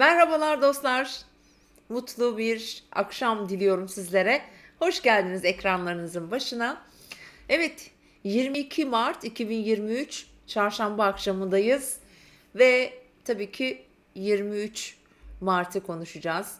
Merhabalar dostlar. Mutlu bir akşam diliyorum sizlere. Hoş geldiniz ekranlarınızın başına. Evet, 22 Mart 2023 çarşamba akşamındayız ve tabii ki 23 Mart'ı konuşacağız.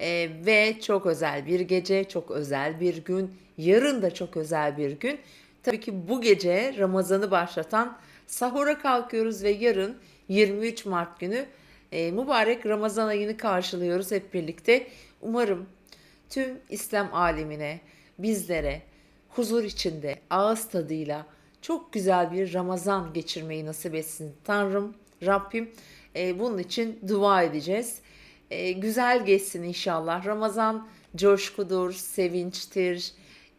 Ee, ve çok özel bir gece, çok özel bir gün. Yarın da çok özel bir gün. Tabii ki bu gece Ramazan'ı başlatan sahura kalkıyoruz ve yarın 23 Mart günü e, mübarek Ramazan ayını karşılıyoruz hep birlikte. Umarım tüm İslam alemine, bizlere huzur içinde, ağız tadıyla çok güzel bir Ramazan geçirmeyi nasip etsin. Tanrım, Rabbim e, bunun için dua edeceğiz. E, güzel geçsin inşallah. Ramazan coşkudur, sevinçtir,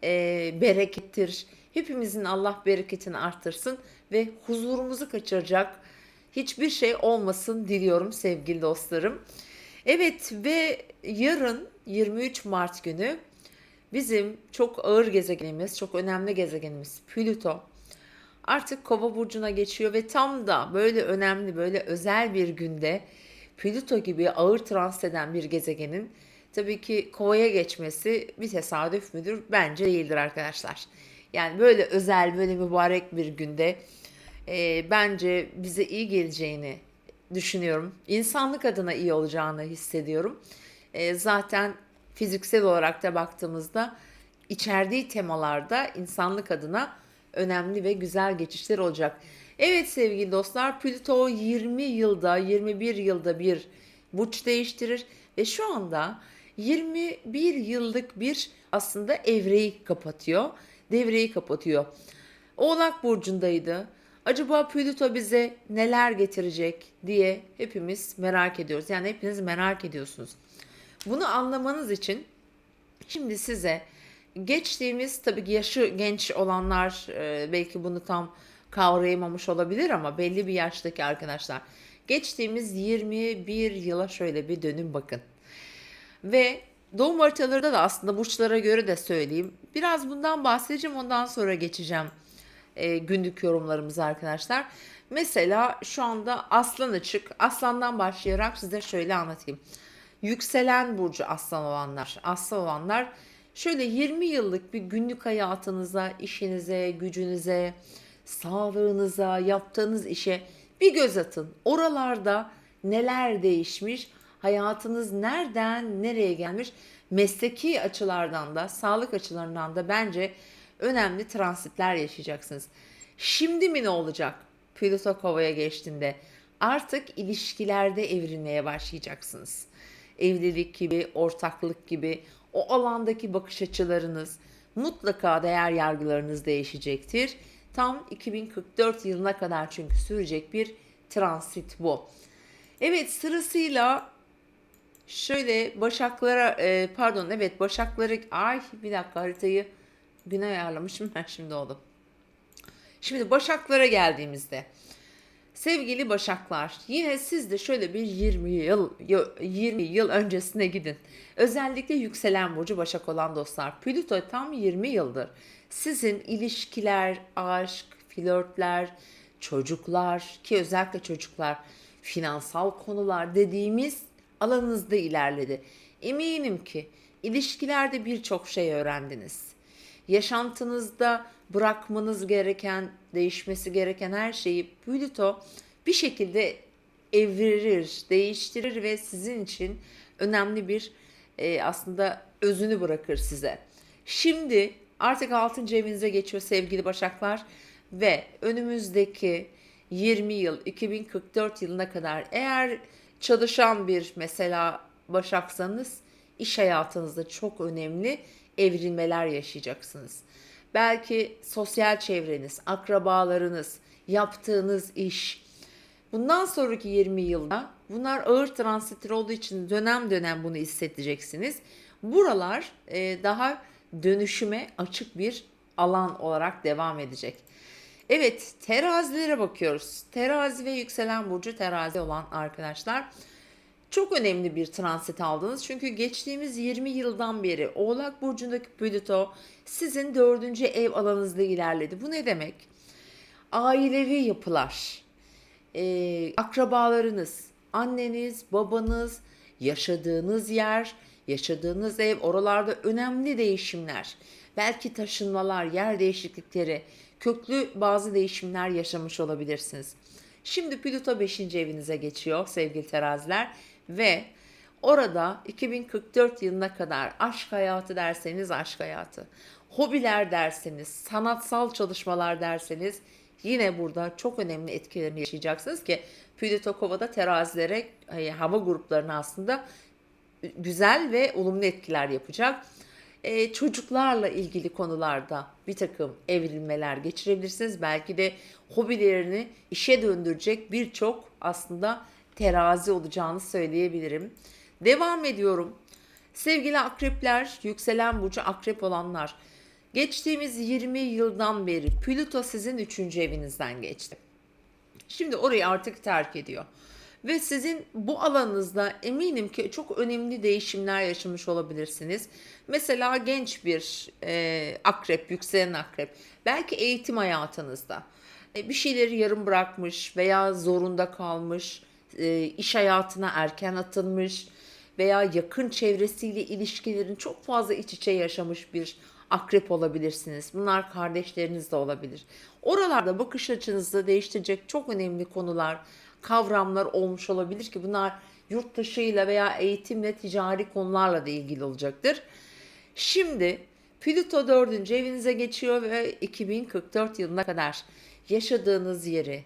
e, berekettir. Hepimizin Allah bereketini artırsın ve huzurumuzu kaçıracak hiçbir şey olmasın diliyorum sevgili dostlarım. Evet ve yarın 23 Mart günü bizim çok ağır gezegenimiz, çok önemli gezegenimiz Plüto artık Kova burcuna geçiyor ve tam da böyle önemli, böyle özel bir günde Plüto gibi ağır transit eden bir gezegenin tabii ki Kova'ya geçmesi bir tesadüf müdür? Bence değildir arkadaşlar. Yani böyle özel, böyle mübarek bir günde e, bence bize iyi geleceğini düşünüyorum. İnsanlık adına iyi olacağını hissediyorum. E, zaten fiziksel olarak da baktığımızda içerdiği temalarda insanlık adına önemli ve güzel geçişler olacak. Evet sevgili dostlar Plüto 20 yılda 21 yılda bir burç değiştirir ve şu anda 21 yıllık bir aslında evreyi kapatıyor. Devreyi kapatıyor. Oğlak burcundaydı. Acaba Plüto bize neler getirecek diye hepimiz merak ediyoruz. Yani hepiniz merak ediyorsunuz. Bunu anlamanız için şimdi size geçtiğimiz tabii ki yaşı genç olanlar e, belki bunu tam kavrayamamış olabilir ama belli bir yaştaki arkadaşlar geçtiğimiz 21 yıla şöyle bir dönün bakın. Ve doğum haritalarında da aslında burçlara göre de söyleyeyim. Biraz bundan bahsedeceğim ondan sonra geçeceğim e, günlük yorumlarımızı arkadaşlar. Mesela şu anda aslan açık. Aslandan başlayarak size şöyle anlatayım. Yükselen burcu aslan olanlar. Aslan olanlar şöyle 20 yıllık bir günlük hayatınıza, işinize, gücünüze, sağlığınıza, yaptığınız işe bir göz atın. Oralarda neler değişmiş, hayatınız nereden nereye gelmiş, mesleki açılardan da, sağlık açılarından da bence önemli transitler yaşayacaksınız. Şimdi mi ne olacak? Plüto Kova'ya geçtiğinde artık ilişkilerde evrilmeye başlayacaksınız. Evlilik gibi, ortaklık gibi o alandaki bakış açılarınız, mutlaka değer yargılarınız değişecektir. Tam 2044 yılına kadar çünkü sürecek bir transit bu. Evet sırasıyla şöyle başaklara e, pardon evet başakları ay bir dakika haritayı güne ayarlamışım ben şimdi oldu. Şimdi başaklara geldiğimizde sevgili başaklar yine siz de şöyle bir 20 yıl 20 yıl öncesine gidin. Özellikle yükselen burcu başak olan dostlar. Plüto tam 20 yıldır. Sizin ilişkiler, aşk, flörtler, çocuklar ki özellikle çocuklar finansal konular dediğimiz alanınızda ilerledi. Eminim ki ilişkilerde birçok şey öğrendiniz yaşantınızda bırakmanız gereken, değişmesi gereken her şeyi Plüto bir şekilde evirir, değiştirir ve sizin için önemli bir e, aslında özünü bırakır size. Şimdi artık 6. evinize geçiyor sevgili Başaklar ve önümüzdeki 20 yıl 2044 yılına kadar eğer çalışan bir mesela Başaksanız iş hayatınızda çok önemli evrilmeler yaşayacaksınız. Belki sosyal çevreniz, akrabalarınız, yaptığınız iş. Bundan sonraki 20 yılda bunlar ağır transitler olduğu için dönem dönem bunu hissedeceksiniz. Buralar e, daha dönüşüme açık bir alan olarak devam edecek. Evet terazilere bakıyoruz. Terazi ve yükselen burcu terazi olan arkadaşlar çok önemli bir transit aldınız. Çünkü geçtiğimiz 20 yıldan beri Oğlak Burcu'ndaki Plüto sizin dördüncü ev alanınızda ilerledi. Bu ne demek? Ailevi yapılar, e, akrabalarınız, anneniz, babanız, yaşadığınız yer, yaşadığınız ev, oralarda önemli değişimler, belki taşınmalar, yer değişiklikleri, köklü bazı değişimler yaşamış olabilirsiniz. Şimdi Plüto 5. evinize geçiyor sevgili teraziler ve orada 2044 yılına kadar aşk hayatı derseniz aşk hayatı, hobiler derseniz, sanatsal çalışmalar derseniz yine burada çok önemli etkilerini yaşayacaksınız ki Plüto Kova'da terazilere, e, hava gruplarına aslında güzel ve olumlu etkiler yapacak. Ee, çocuklarla ilgili konularda bir takım evrilmeler geçirebilirsiniz. Belki de hobilerini işe döndürecek birçok aslında terazi olacağını söyleyebilirim. Devam ediyorum. Sevgili akrepler, yükselen burcu akrep olanlar. Geçtiğimiz 20 yıldan beri Plüto sizin 3. evinizden geçti. Şimdi orayı artık terk ediyor. Ve sizin bu alanınızda eminim ki çok önemli değişimler yaşamış olabilirsiniz. Mesela genç bir e, akrep, yükselen akrep, belki eğitim hayatınızda e, bir şeyleri yarım bırakmış veya zorunda kalmış, e, iş hayatına erken atılmış veya yakın çevresiyle ilişkilerin çok fazla iç içe yaşamış bir akrep olabilirsiniz. Bunlar kardeşleriniz de olabilir. Oralarda bakış açınızı değiştirecek çok önemli konular, kavramlar olmuş olabilir ki bunlar yurt dışıyla veya eğitimle, ticari konularla da ilgili olacaktır. Şimdi Plüto 4. evinize geçiyor ve 2044 yılına kadar yaşadığınız yeri,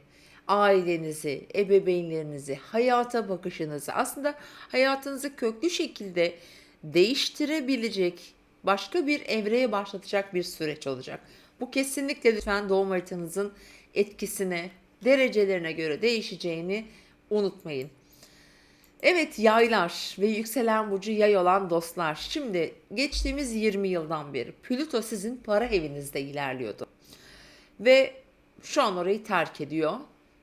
ailenizi, ebeveynlerinizi, hayata bakışınızı aslında hayatınızı köklü şekilde değiştirebilecek başka bir evreye başlatacak bir süreç olacak. Bu kesinlikle lütfen doğum haritanızın etkisine, derecelerine göre değişeceğini unutmayın. Evet yaylar ve yükselen burcu yay olan dostlar. Şimdi geçtiğimiz 20 yıldan beri Plüto sizin para evinizde ilerliyordu. Ve şu an orayı terk ediyor.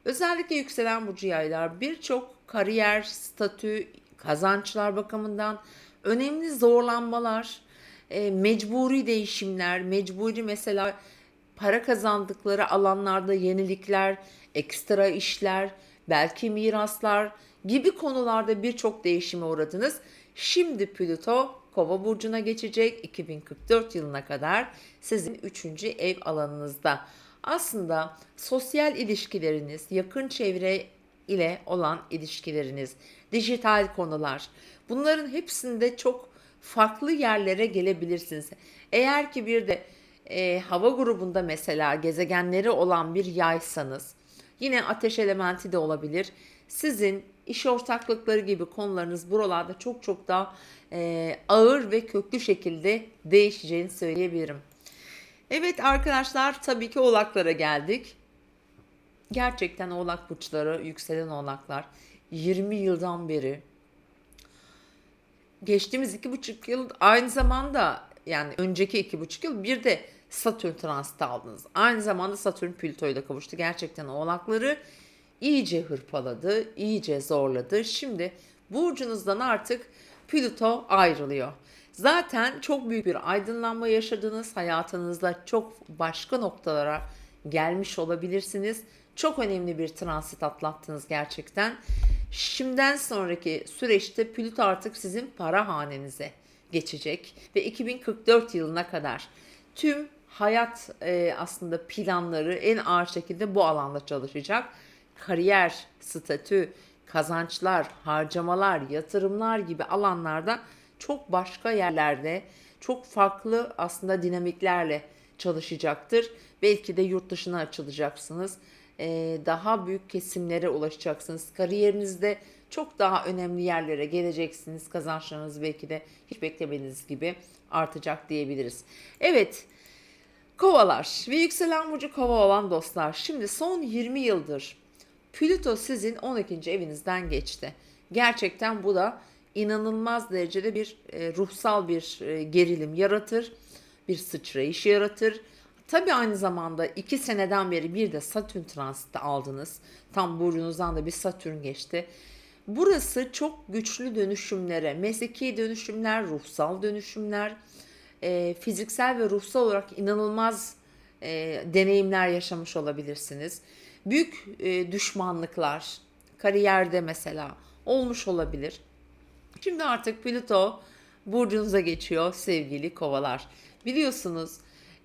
Özellikle yükselen burcu yaylar birçok kariyer, statü, kazançlar bakımından önemli zorlanmalar, e, mecburi değişimler, mecburi mesela para kazandıkları alanlarda yenilikler, ekstra işler, belki miraslar gibi konularda birçok değişime uğradınız. Şimdi Plüto Kova burcuna geçecek 2044 yılına kadar sizin 3. ev alanınızda. Aslında sosyal ilişkileriniz, yakın çevre ile olan ilişkileriniz, dijital konular bunların hepsinde çok farklı yerlere gelebilirsiniz. Eğer ki bir de e, hava grubunda mesela gezegenleri olan bir yaysanız yine ateş elementi de olabilir. Sizin iş ortaklıkları gibi konularınız buralarda çok çok daha e, ağır ve köklü şekilde değişeceğini söyleyebilirim. Evet arkadaşlar tabii ki oğlaklara geldik. Gerçekten oğlak burçları, yükselen oğlaklar 20 yıldan beri geçtiğimiz iki buçuk yıl aynı zamanda yani önceki iki buçuk yıl bir de Satürn transiti aldınız. Aynı zamanda Satürn Plüto'yla kavuştu. Gerçekten oğlakları iyice hırpaladı, iyice zorladı. Şimdi burcunuzdan artık Plüto ayrılıyor. Zaten çok büyük bir aydınlanma yaşadınız. Hayatınızda çok başka noktalara gelmiş olabilirsiniz. Çok önemli bir transit atlattınız gerçekten. Şimdiden sonraki süreçte Plüto artık sizin para hanenize geçecek ve 2044 yılına kadar tüm hayat e, aslında planları en ağır şekilde bu alanda çalışacak. Kariyer, statü, kazançlar, harcamalar, yatırımlar gibi alanlarda çok başka yerlerde çok farklı aslında dinamiklerle çalışacaktır. Belki de yurt dışına açılacaksınız. Ee, daha büyük kesimlere ulaşacaksınız. Kariyerinizde çok daha önemli yerlere geleceksiniz. Kazançlarınız belki de hiç beklemediğiniz gibi artacak diyebiliriz. Evet, kovalar ve yükselen burcu kova olan dostlar. Şimdi son 20 yıldır Plüto sizin 12. evinizden geçti. Gerçekten bu da inanılmaz derecede bir e, ruhsal bir e, gerilim yaratır, bir sıçrayış yaratır. Tabi aynı zamanda iki seneden beri bir de Satürn transiti aldınız. Tam burcunuzdan da bir Satürn geçti. Burası çok güçlü dönüşümlere, mesleki dönüşümler, ruhsal dönüşümler, e, fiziksel ve ruhsal olarak inanılmaz e, deneyimler yaşamış olabilirsiniz. Büyük e, düşmanlıklar, kariyerde mesela olmuş olabilir. Şimdi artık Plüto burcunuza geçiyor sevgili kovalar. Biliyorsunuz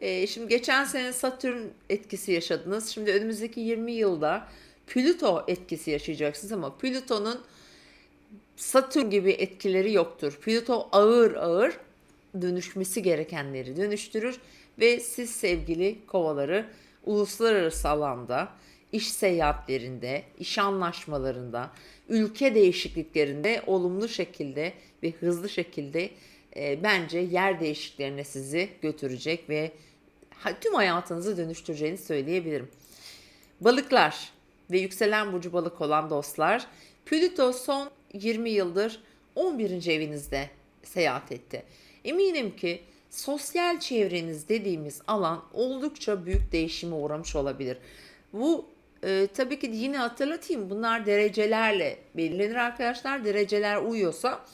e, şimdi geçen sene Satürn etkisi yaşadınız. Şimdi önümüzdeki 20 yılda Plüto etkisi yaşayacaksınız ama Plüton'un Satürn gibi etkileri yoktur. Plüto ağır ağır dönüşmesi gerekenleri dönüştürür ve siz sevgili kovaları uluslararası alanda, iş seyahatlerinde, iş anlaşmalarında, ülke değişikliklerinde olumlu şekilde ve hızlı şekilde e, bence yer değişikliklerine sizi götürecek ve tüm hayatınızı dönüştüreceğini söyleyebilirim. Balıklar ve yükselen burcu balık olan dostlar, Plüto son 20 yıldır 11. evinizde seyahat etti. Eminim ki sosyal çevreniz dediğimiz alan oldukça büyük değişime uğramış olabilir. Bu e, tabii ki yine hatırlatayım bunlar derecelerle belirlenir arkadaşlar. Dereceler uyuyorsa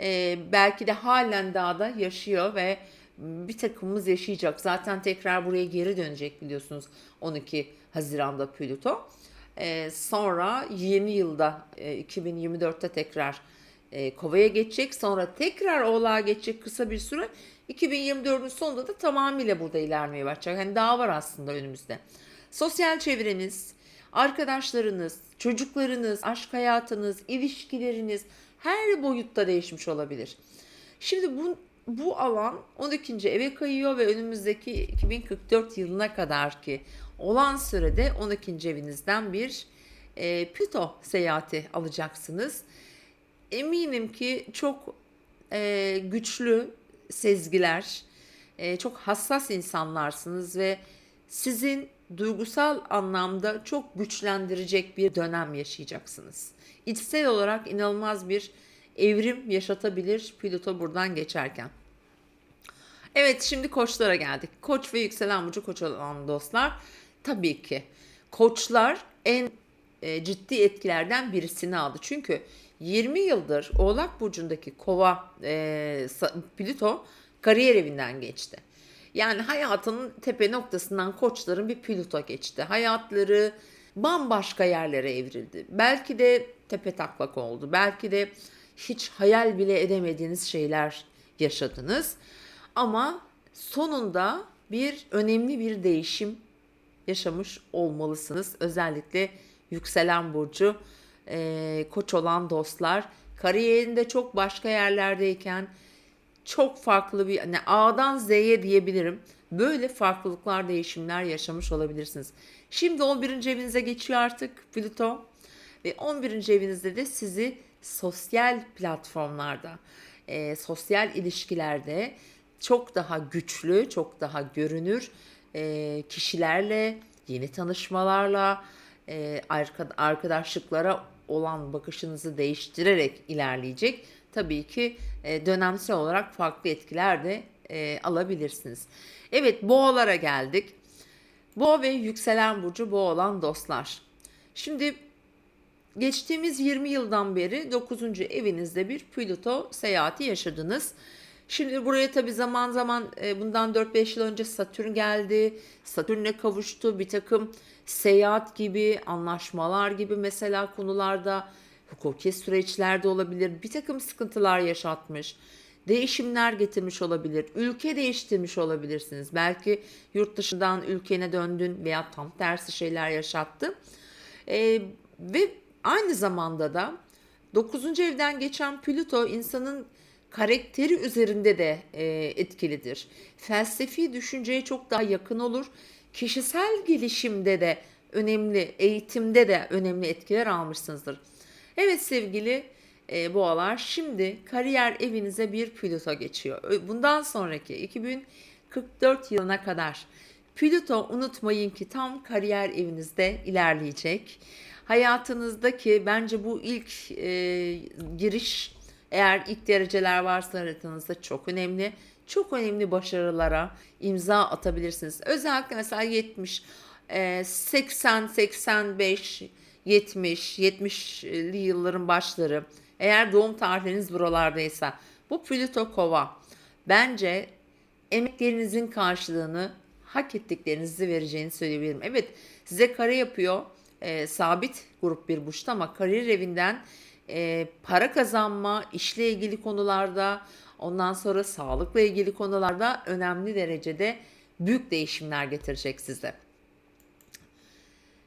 e, belki de halen dağda yaşıyor ve bir takımımız yaşayacak. Zaten tekrar buraya geri dönecek biliyorsunuz 12 Haziran'da Plüto. E, sonra yeni yılda e, 2024'te tekrar e, Kova'ya geçecek. Sonra tekrar Oğlak'a geçecek kısa bir süre. 2024'ün sonunda da tamamıyla burada ilerlemeye başlayacak. Hani daha var aslında önümüzde. Sosyal çevreniz, arkadaşlarınız, çocuklarınız, aşk hayatınız, ilişkileriniz her boyutta değişmiş olabilir. Şimdi bu bu alan 12. eve kayıyor ve önümüzdeki 2044 yılına kadar ki olan sürede 12. evinizden bir e, Plüto seyahati alacaksınız. Eminim ki çok e, güçlü sezgiler, e, çok hassas insanlarsınız ve sizin duygusal anlamda çok güçlendirecek bir dönem yaşayacaksınız. İçsel olarak inanılmaz bir evrim yaşatabilir Plüto buradan geçerken. Evet şimdi koçlara geldik. Koç ve yükselen burcu koç olan dostlar tabii ki koçlar en e, ciddi etkilerden birisini aldı. Çünkü 20 yıldır Oğlak Burcu'ndaki kova e, Plüto kariyer evinden geçti. Yani hayatının tepe noktasından koçların bir Plüto geçti. Hayatları bambaşka yerlere evrildi. Belki de tepe taklak oldu. Belki de hiç hayal bile edemediğiniz şeyler yaşadınız. Ama sonunda bir önemli bir değişim yaşamış olmalısınız. Özellikle yükselen burcu e, koç olan dostlar kariyerinde çok başka yerlerdeyken çok farklı bir hani A'dan Z'ye diyebilirim. Böyle farklılıklar, değişimler yaşamış olabilirsiniz. Şimdi 11. evinize geçiyor artık Plüto. Ve 11. evinizde de sizi sosyal platformlarda, e, sosyal ilişkilerde çok daha güçlü, çok daha görünür e, kişilerle, yeni tanışmalarla, e, arka- arkadaşlıklara olan bakışınızı değiştirerek ilerleyecek. Tabii ki e, dönemsel olarak farklı etkiler de e, alabilirsiniz. Evet boğalara geldik. Boğa ve yükselen burcu boğa olan dostlar. Şimdi geçtiğimiz 20 yıldan beri 9. evinizde bir Plüto seyahati yaşadınız. Şimdi buraya tabi zaman zaman e, bundan 4-5 yıl önce Satürn geldi. Satürn'le kavuştu. Bir takım seyahat gibi, anlaşmalar gibi mesela konularda hukuki süreçlerde olabilir. Bir takım sıkıntılar yaşatmış. Değişimler getirmiş olabilir. Ülke değiştirmiş olabilirsiniz. Belki yurt dışından ülkene döndün veya tam tersi şeyler yaşattı. E, ve aynı zamanda da 9. evden geçen Plüto insanın karakteri üzerinde de e, etkilidir. Felsefi düşünceye çok daha yakın olur. Kişisel gelişimde de önemli, eğitimde de önemli etkiler almışsınızdır. Evet sevgili e, boğalar şimdi kariyer evinize bir Plüto geçiyor. Bundan sonraki 2044 yılına kadar Plüto unutmayın ki tam kariyer evinizde ilerleyecek. Hayatınızdaki bence bu ilk e, giriş eğer ilk dereceler varsa haritanızda çok önemli. Çok önemli başarılara imza atabilirsiniz. Özellikle mesela 70, e, 80, 85, 70, 70'li yılların başları. Eğer doğum tarihiniz buralardaysa bu Plüto kova bence emeklerinizin karşılığını hak ettiklerinizi vereceğini söyleyebilirim. Evet size kare yapıyor e, sabit grup bir burçta ama kariyer evinden e, para kazanma, işle ilgili konularda, ondan sonra sağlıkla ilgili konularda önemli derecede büyük değişimler getirecek size.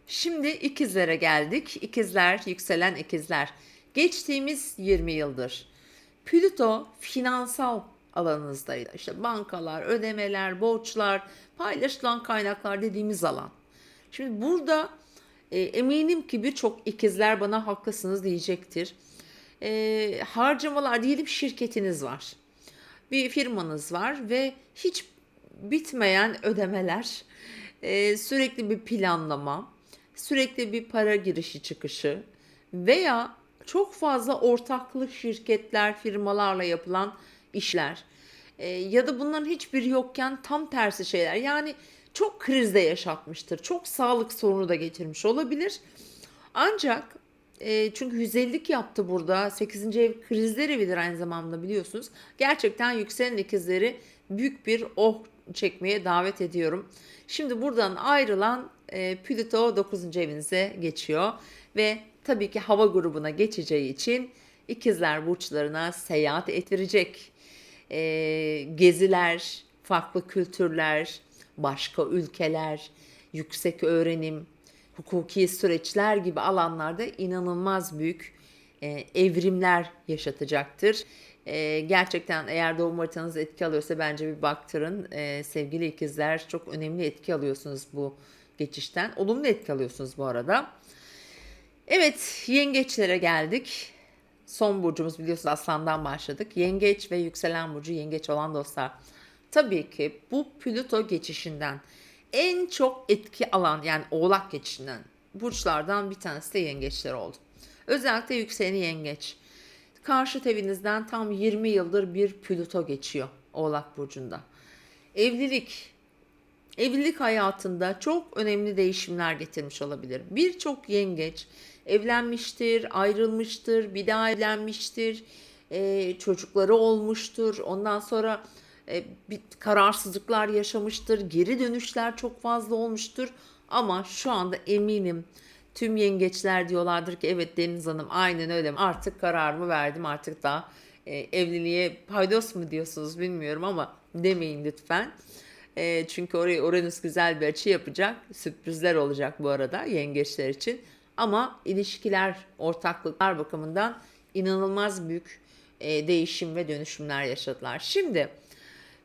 Şimdi ikizlere geldik. İkizler, yükselen ikizler. Geçtiğimiz 20 yıldır Plüto finansal alanınızdaydı. İşte bankalar, ödemeler, borçlar, paylaşılan kaynaklar dediğimiz alan. Şimdi burada e, eminim ki birçok ikizler bana haklısınız diyecektir. E, harcamalar diyelim şirketiniz var. Bir firmanız var ve hiç bitmeyen ödemeler, e, sürekli bir planlama, sürekli bir para girişi çıkışı veya çok fazla ortaklık şirketler, firmalarla yapılan işler e, ya da bunların hiçbiri yokken tam tersi şeyler. Yani çok krizde yaşatmıştır. Çok sağlık sorunu da getirmiş olabilir. Ancak e, çünkü 150'lik yaptı burada. 8. ev krizler evidir aynı zamanda biliyorsunuz. Gerçekten yükselen ikizleri büyük bir oh çekmeye davet ediyorum. Şimdi buradan ayrılan e, Plüto 9. evinize geçiyor ve tabii ki hava grubuna geçeceği için ikizler burçlarına seyahat ettirecek. E, geziler, farklı kültürler, başka ülkeler, yüksek öğrenim, hukuki süreçler gibi alanlarda inanılmaz büyük e, evrimler yaşatacaktır. E, gerçekten eğer doğum haritanız etki alıyorsa bence bir baktırın. E, sevgili ikizler çok önemli etki alıyorsunuz bu geçişten. Olumlu etki alıyorsunuz bu arada. Evet yengeçlere geldik. Son burcumuz biliyorsunuz aslandan başladık. Yengeç ve yükselen burcu yengeç olan dostlar. Tabii ki bu Plüto geçişinden en çok etki alan yani oğlak geçişinden burçlardan bir tanesi de yengeçler oldu. Özellikle yükseleni yengeç. Karşı evinizden tam 20 yıldır bir Plüto geçiyor Oğlak Burcu'nda. Evlilik, evlilik hayatında çok önemli değişimler getirmiş olabilir. Birçok yengeç evlenmiştir, ayrılmıştır, bir daha evlenmiştir, e, çocukları olmuştur. Ondan sonra e, bir kararsızlıklar yaşamıştır, geri dönüşler çok fazla olmuştur. Ama şu anda eminim tüm yengeçler diyorlardır ki evet Deniz Hanım aynen öyle artık kararımı verdim artık da e, evliliğe paydos mu diyorsunuz bilmiyorum ama demeyin lütfen. E, çünkü oraya Uranüs güzel bir açı yapacak. Sürprizler olacak bu arada yengeçler için. Ama ilişkiler, ortaklıklar bakımından inanılmaz büyük e, değişim ve dönüşümler yaşadılar. Şimdi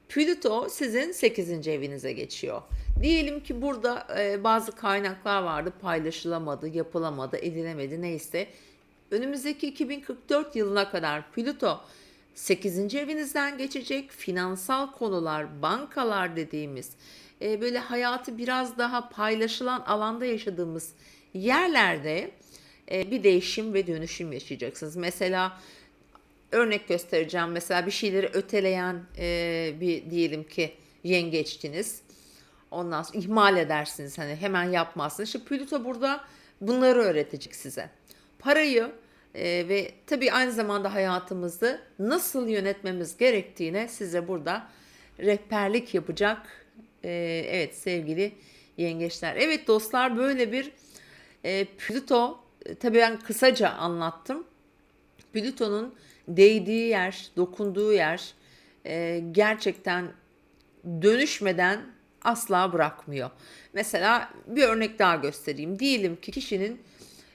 Plüto sizin 8. evinize geçiyor. Diyelim ki burada e, bazı kaynaklar vardı paylaşılamadı, yapılamadı, edilemedi neyse. Önümüzdeki 2044 yılına kadar Plüto 8. evinizden geçecek. Finansal konular, bankalar dediğimiz e, böyle hayatı biraz daha paylaşılan alanda yaşadığımız yerlerde e, bir değişim ve dönüşüm yaşayacaksınız. Mesela örnek göstereceğim. Mesela bir şeyleri öteleyen e, bir diyelim ki yengeçtiniz. Ondan sonra ihmal edersiniz hani hemen yapmazsınız. İşte Plüto burada bunları öğretecek size. Parayı e, ve tabii aynı zamanda hayatımızı nasıl yönetmemiz gerektiğine size burada rehberlik yapacak. E, evet sevgili yengeçler. Evet dostlar böyle bir e, Plüto e, tabii ben kısaca anlattım. Plüton'un değdiği yer, dokunduğu yer e, gerçekten dönüşmeden asla bırakmıyor. Mesela bir örnek daha göstereyim. Diyelim ki kişinin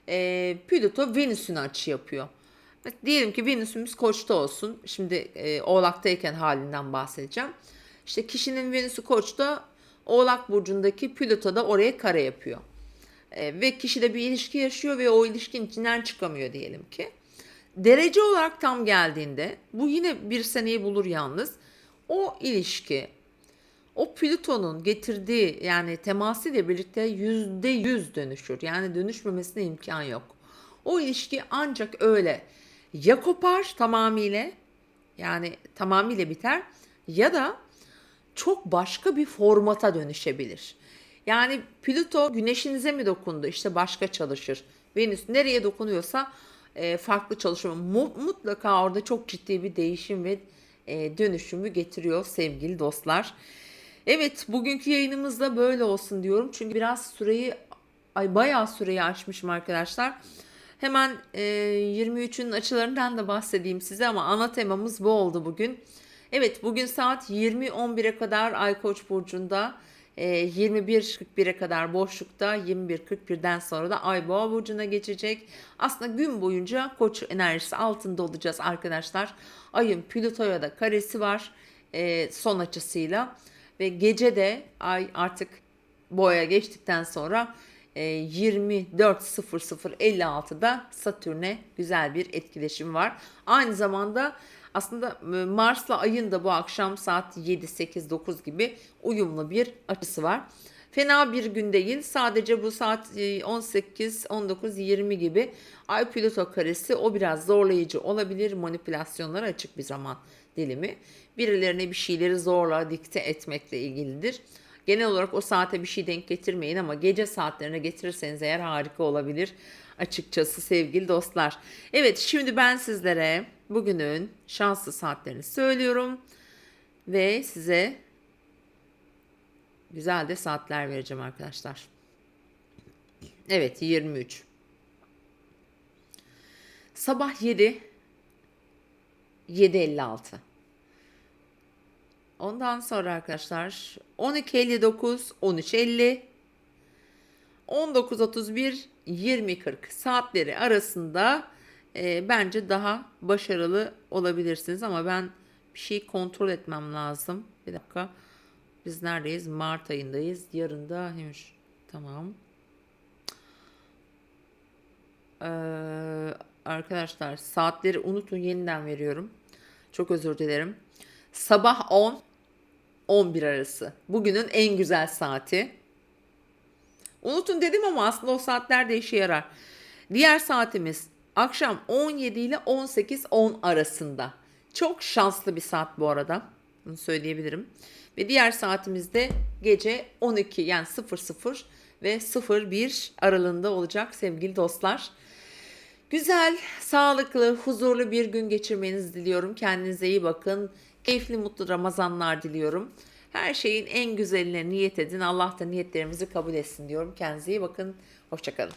e, Plüto Venüs'ünü açı yapıyor. Diyelim ki Venüs'ümüz koçta olsun. Şimdi e, oğlaktayken halinden bahsedeceğim. İşte kişinin Venüs'ü koçta oğlak burcundaki Plüto da oraya kare yapıyor. E, ve kişi de bir ilişki yaşıyor ve o ilişkinin içinden çıkamıyor diyelim ki. Derece olarak tam geldiğinde bu yine bir seneyi bulur yalnız. O ilişki o Plüton'un getirdiği yani teması ile birlikte yüzde yüz dönüşür. Yani dönüşmemesine imkan yok. O ilişki ancak öyle ya kopar tamamıyla yani tamamıyla biter ya da çok başka bir formata dönüşebilir. Yani Plüto güneşinize mi dokundu? İşte başka çalışır. Venüs nereye dokunuyorsa e, farklı çalışıyor. Mutlaka orada çok ciddi bir değişim ve e, dönüşümü getiriyor sevgili dostlar. Evet bugünkü yayınımızda böyle olsun diyorum. Çünkü biraz süreyi ay bayağı süreyi aşmışım arkadaşlar. Hemen e, 23'ünün açılarından da bahsedeyim size ama ana temamız bu oldu bugün. Evet bugün saat 20.11'e kadar Ay Koç burcunda, e, 21.41'e kadar boşlukta, 21.41'den sonra da Ay Boğa burcuna geçecek. Aslında gün boyunca Koç enerjisi altında olacağız arkadaşlar. Ayın Plüto'ya da karesi var e, son açısıyla ve gece de Ay artık boğaya geçtikten sonra e, 24.0056'da Satürn'e güzel bir etkileşim var. Aynı zamanda aslında e, Mars'la Ay'ın da bu akşam saat 7, 8, 9 gibi uyumlu bir açısı var. Fena bir gün değil. Sadece bu saat e, 18, 19, 20 gibi Ay Plüto karesi o biraz zorlayıcı olabilir. Manipülasyonlara açık bir zaman dilimi. Birilerine bir şeyleri zorla dikte etmekle ilgilidir. Genel olarak o saate bir şey denk getirmeyin ama gece saatlerine getirirseniz eğer harika olabilir açıkçası sevgili dostlar. Evet şimdi ben sizlere bugünün şanslı saatlerini söylüyorum ve size güzel de saatler vereceğim arkadaşlar. Evet 23. Sabah 7 7.56. Ondan sonra arkadaşlar 12.59, 13.50, 19.31, 20.40 saatleri arasında e, bence daha başarılı olabilirsiniz ama ben bir şey kontrol etmem lazım. Bir dakika. Biz neredeyiz? Mart ayındayız. Yarın da henüz. Tamam. Ee, arkadaşlar saatleri unutun yeniden veriyorum. Çok özür dilerim. Sabah 10 11 arası. Bugünün en güzel saati. Unutun dedim ama aslında o saatler de işe yarar. Diğer saatimiz akşam 17 ile 18-10 arasında. Çok şanslı bir saat bu arada. Bunu söyleyebilirim. Ve diğer saatimiz de gece 12 yani 00 ve 01 aralığında olacak sevgili dostlar. Güzel, sağlıklı, huzurlu bir gün geçirmenizi diliyorum. Kendinize iyi bakın. Keyifli, mutlu Ramazanlar diliyorum. Her şeyin en güzeline niyet edin. Allah da niyetlerimizi kabul etsin diyorum. Kendinize iyi bakın. Hoşçakalın.